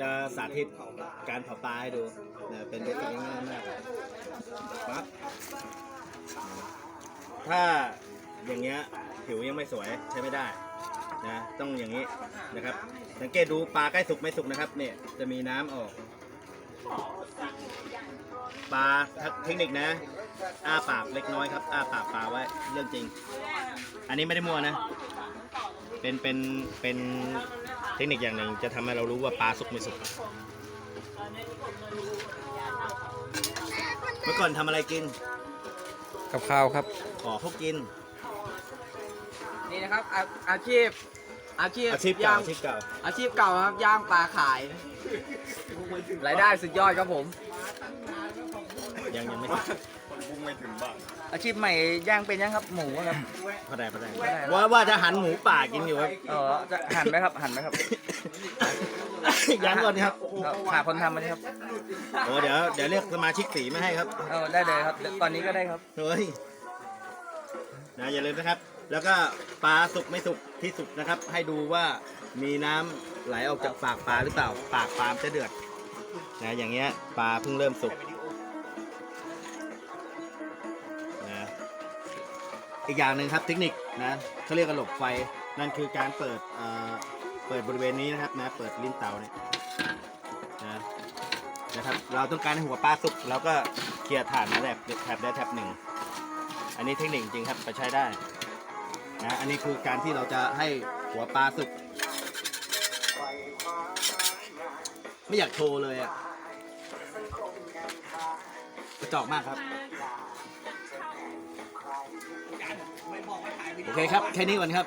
จะสาธิตการเผาปลาให้ดูนะเป็นเทคนิคง่ายมากปั๊บถ้าอย่างเงี้ยผิวยังไม่สวยใช้ไม่ได้นะต้องอย่างนี้นะครับ สังเกตดูปลาใกล้สุกไม่สุกนะครับ เนี่ยจะมีน้ำออก ปลาเทคนิคนะ อ้าปากเล็กน้อยครับ อ้าปากปลาไว้เรื่องจริง อันนี้ไม่ได้มั่วนะ เป็นเป็นเป็น เทคนิคอย่างหนึ่งจะทำให้เรารู้ว่าปลาสุกไม่สุก เมื่อก่อนทำอะไรกิน กับข้าวครับ ขอเขากิน นี่นะครับอาอาชีพ อาชีพอาชีพเก่าย่างอาชีพเก่า อาชีพเก่าครับย่างปลาขายรายได้สุดยอดครับผม ยังยังไม่ อาชีพใหม่ย่างเป็นยังครับหมูครับพอได้พอได้ว่าว่าจะหันหมูป่ากินอยู่ครับเออจะหั่นไหมครับหั่นไหมครับยังก่อนครับหาคนทำมาดิครับโอ้เดี๋ยวเดี๋ยวเรียกสมาชิกสีมาให้ครับเออได้เลยครับเดี๋ยวตอนนี้ก็ได้ครับเฮ้ยนะอย่าลืมนะครับ แล้วก็ปลาสุกไม่สุกที่สุกนะครับ ให้ดูว่ามีน้ำไหลออกจากปากปลาหรือเปล่า ปากปลามันจะเดือดนะอย่างเงี้ยปลาเพิ่งเริ่มสุก อีกอย่างหนึ่งครับเทคนิคนะเขาเรียกกระหลบไฟนั่นคือการเปิดเอ่อเปิดบริเวณนี้นะครับนะเปิดลิ้นเตาเนี่ยนะนะครับเราต้องการให้หัวปลาสุกเราก็เคลียร์ถ่านมาแถบแถบได้แถบหนึ่งอันนี้เทคนิคจริงครับไปใช้ได้นะอันนี้คือการที่เราจะให้หัวปลาสุกไม่อยากโชว์เลยอะกระจอกมากครับ โอเคครับ แค่นี้ก่อนครับ